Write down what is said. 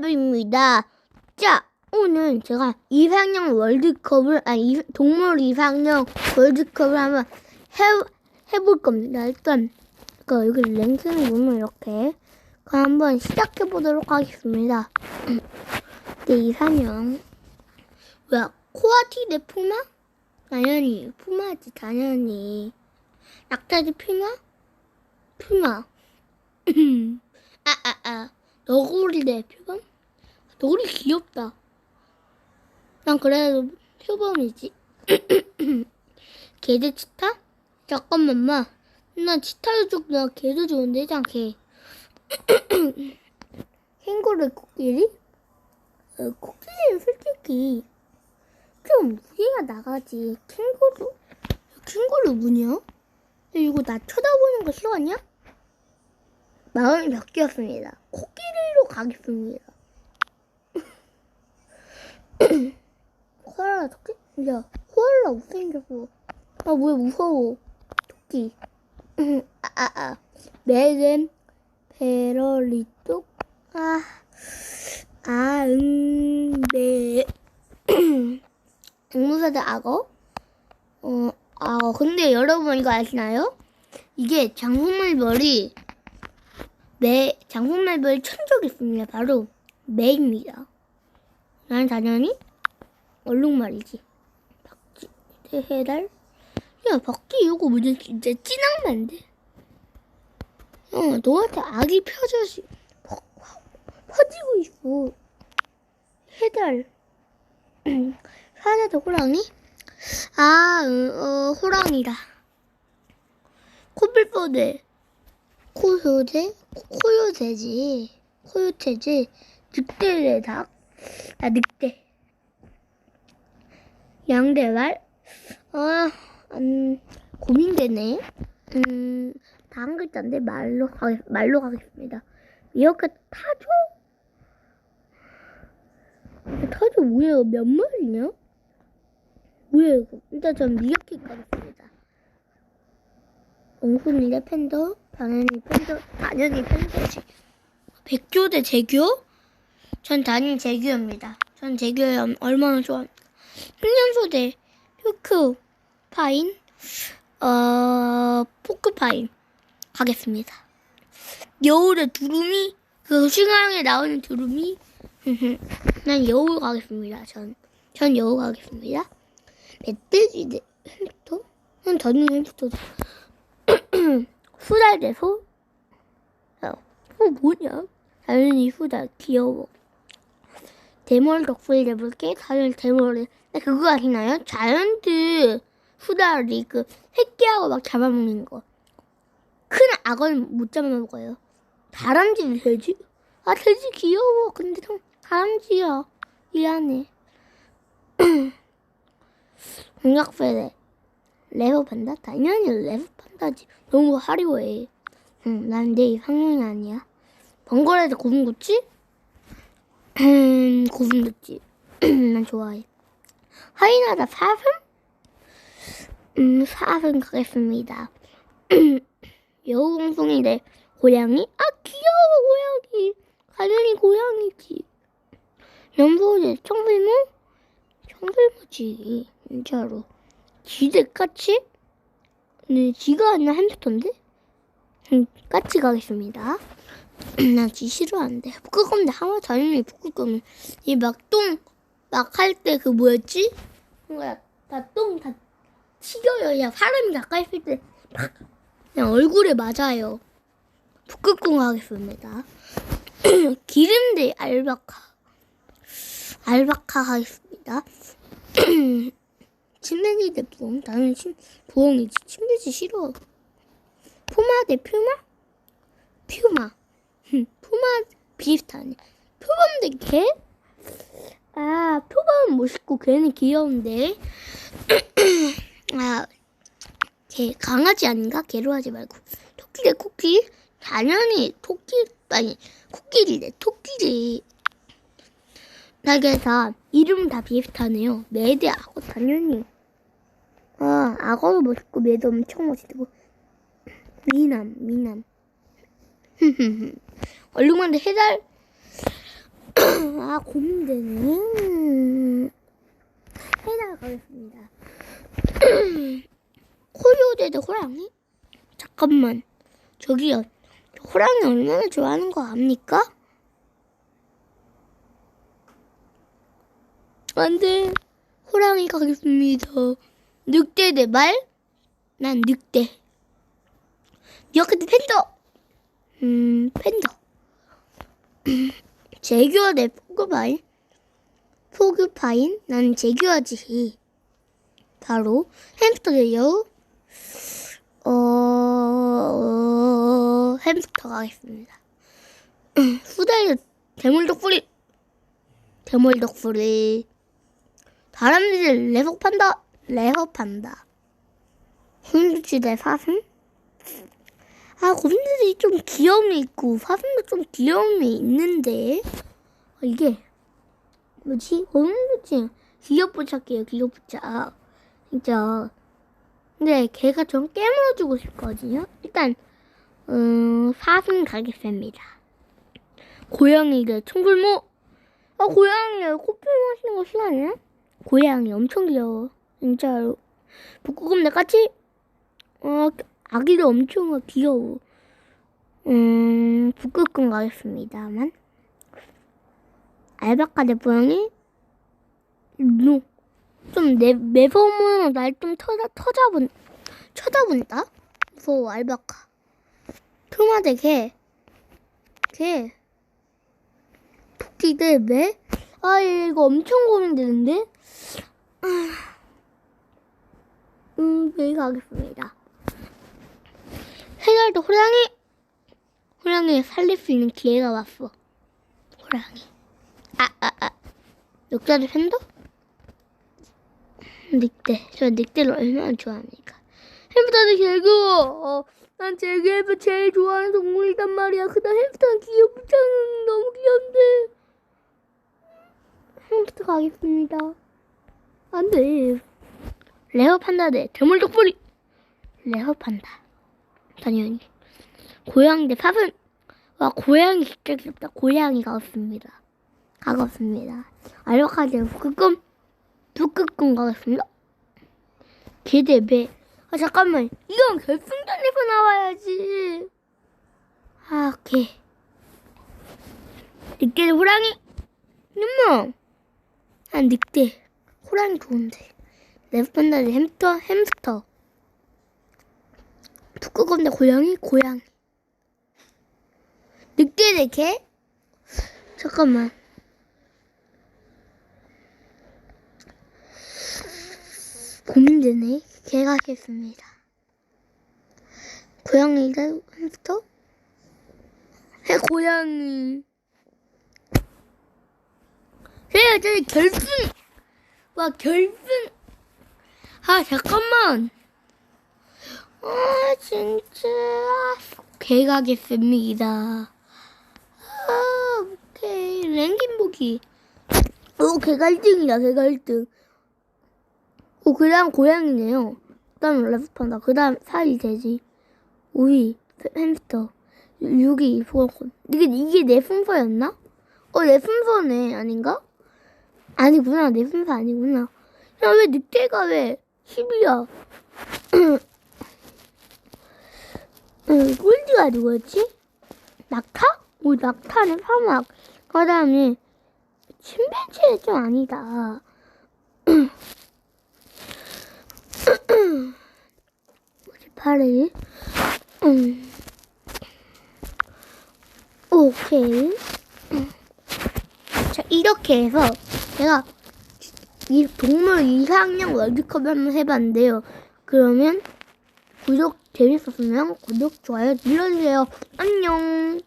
포레버입니다. 자, 오늘 제가 이상형 월드컵을, 아니, 이- 동물 이상형 월드컵을 한번 해, 해볼 겁니다. 일단, 그, 여기 랭킹을 보면 이렇게. 그럼 한번 시작해 보도록 하겠습니다. 네, 이상형. 뭐야, 코아티 대 푸마? 당연히, 푸마지, 당연히. 낙타지 푸마? 푸마. 아, 아, 아. 너구리 대 표범? 너구리 귀엽다. 난 그래도 표범이지. 개대 치타? 잠깐만만. 나 치타도 좋고 나 개도 좋은데, 장 개. 캥거루 코끼리? 어, 코끼리는 솔직히 좀 무게가 나가지. 캥거루? 캥거루 뭐냐? 이거 나 쳐다보는 거 싫어하냐? 마음이 바뀌었습니다. 코끼리로 가겠습니다. 코알라 토끼? 야, 코알라 못생겼어. 아, 왜 무서워. 토끼. 아, 아, 아. 메겐, 베러리똑. 아, 아, 응, 네. 앵무새들 악어? 어, 아, 근데 여러분 이거 아시나요? 이게 장수말벌이 매, 장수말벌 천적이 있습니다. 바로 매입니다. 난 당연히 얼룩말이지. 박쥐, 해달. 야, 박쥐 이거 무슨 진짜 찐악마인데? 어, 너한테 악이 펴져지, 퍼, 퍼지고 있어. 해달. 사자도 호랑이? 아, 응, 어, 호랑이다. 코뿔소대. 코요새? 코요새지. 코요새지. 늑대의 닭. 아, 늑대. 양대말? 아, 음, 고민되네. 음, 다한 글자인데 말로 말로 가겠습니다. 이렇게 타조? 타조 뭐예요? 몇 마리냐? 뭐야 이거? 일단 전 미역캣 가겠습니다. 옹순이대 팬더? 당연히 팬더, 당연히 팬더지. 백조 대 재규? 전 당연히 재규입니다. 전 재규 얼마나 좋아. 흑연소 대 퓨크 파인? 어, 포크파인. 가겠습니다. 여울의 두루미? 그 시간에 나오는 두루미? 난 여울 가겠습니다. 전, 전 여울 가겠습니다. 멧돼지 대 햄스터? 난 당연히 햄스터다. 후달 대 소? 어, 소 뭐냐? 당연히 후달 귀여워. 대머리 덕분에. 당연히 대머리. 나 그거 아시나요? 자이언트 후달이 그 새끼하고 막 잡아먹는 거. 큰 악어는 못 잡아먹어요. 다람쥐는 돼지? 아 돼지 귀여워. 근데 좀 다람쥐야. 미안해. 공격패대 레버 판다? 당연히 레버 판다지. 너무 화려해. 응, 난 내 이상형이 아니야. 번거래도 고분구치? 음, 고분구치. 난 좋아해. 하이나다 사슴? 음, 사슴 가겠습니다. 여우공송이 대 고양이? 아, 귀여워, 고양이. 당연히 고양이지. 연보대 청설모? 청설모지, 진짜로. 지대 까치? 네, 지가 아니라 햄스터인데? 음, 까치 가겠습니다. 난지 싫어하는데. 북극곰인데 하마 당연히 북극곰이. 이 막똥, 막할 때 그 뭐였지? 뭔가 다똥다 튀겨요. 그냥 사람이 가까이 있을 때 팍! 그냥 얼굴에 맞아요. 북극곰 가겠습니다. 기름대 알바카. 알바카 하겠습니다. 침팬지 대 부엉? 나는 침, 부엉이지. 침팬지 싫어. 푸마 대 퓨마? 퓨마. 푸마 비슷하네. 표범 대 개? 아, 표범은 멋있고 개는 귀여운데. 아, 개 강아지 아닌가? 개로 하지 말고. 토끼 대 코끼리? 당연히 토끼 아니 코끼리네 토끼리. 날개사 이름 다 비슷하네요. 매대 악어 당연히. 아 악어도 멋있고 매도 엄청 멋있고 미남 미남. 얼룩만데 해달 아, 고민되네. 해나 가겠습니다. 대 호랑이? 잠깐만. 저기요. 저 호랑이 얼마나 좋아하는 거 압니까? 안 돼. 호랑이 가겠습니다. 늑대 대 말? 난 늑대. 대 팬더. 음, 팬더. 제규어 대 포그파인? 포그파인? 난 제규어지. 바로 햄스터 대 여우? 어, 어, 햄스터 가겠습니다. 후다이 대물독풀이. 대물독풀이. 다람쥐 레버 판다. 레버 판다. 훈두치 대 사슴? 아, 고민들이 좀 귀여움이 있고, 사슴도 좀 귀여움이 있는데. 아, 이게, 뭐지? 고민들이 귀엽부착해요, 귀엽부착. 진짜. 근데 걔가 좀 깨물어주고 싶거든요. 일단, 음, 사슴 가겠습니다. 고양이가 총불모. 아, 고양이가 코피 마시는 거 싫어하냐? 고양이 엄청 귀여워. 진짜로. 북극곰 내같이 어, 아기도 엄청 귀여워. 음, 북극곰 가겠습니다만. 알바카 대 고양이? 노. 좀 내, 매범으로 날좀 터자, 터잡은, 쳐다본다? 무서워, 알바카. 토마 대 개. 개. 토끼 대 매? 아, 이거 엄청 고민되는데? 음, 매 가겠습니다. 해결도 호랑이! 호랑이 살릴 수 있는 기회가 왔어. 호랑이. 아, 아, 아. 역자들 팬더? 늑대. 저 늑대를 얼마나 좋아합니까? 햄스터도 귀여워. 어, 난 제일 제일 좋아하는 동물이단 말이야. 그다음 햄스터는 귀엽잖아. 너무 귀여운데. 햄스터 가겠습니다. 안 돼. 레어 판다 대 대물독불이. 레어 판다. 당연히. 고양이 대 사슴. 와, 고양이 진짜 귀엽다. 고양이 가겠습니다. 가겠습니다. 알바카드 북극곰. 북극곰 가겠습니다. 개대 배. 아, 잠깐만. 이건 결승전에서 나와야지. 아, 개. 늑대 대 호랑이. 엄마. 아, 늑대. 호랑이 좋은데. 대 햄스터, 햄스터. 대 고양이, 고양이. 늑대 대 개? 잠깐만. 고민되네. 개 가 겠습니다. 고양이 대 햄스터? 해, 고양이. 해, 저기 결승! 와, 결승! 아, 잠깐만. 아, 진짜. 개 가겠습니다. 아, 오케이. 랭킹 보기. 오, 개가 1등이다, 개가 1등. 오, 그 다음 고양이네요. 그 다음 레프판다. 그 다음 4위 돼지. 5위 햄스터. 6위 소금. 이게, 이게 내 순서였나? 어, 내 순서네. 아닌가? 아니구나. 내 순서 아니구나. 야, 왜 늑대가 왜 10위야? 응, 꼴찌가 누구였지? 낙타? 오, 낙타는 사막. 그 다음에, 침팬지는 좀 아니다. 58일. 음. 오케이. 자, 이렇게 해서 제가 이 동물 이상형 월드컵 한번 해봤는데요. 그러면 구독 재밌었으면 구독, 좋아요 눌러주세요. 안녕.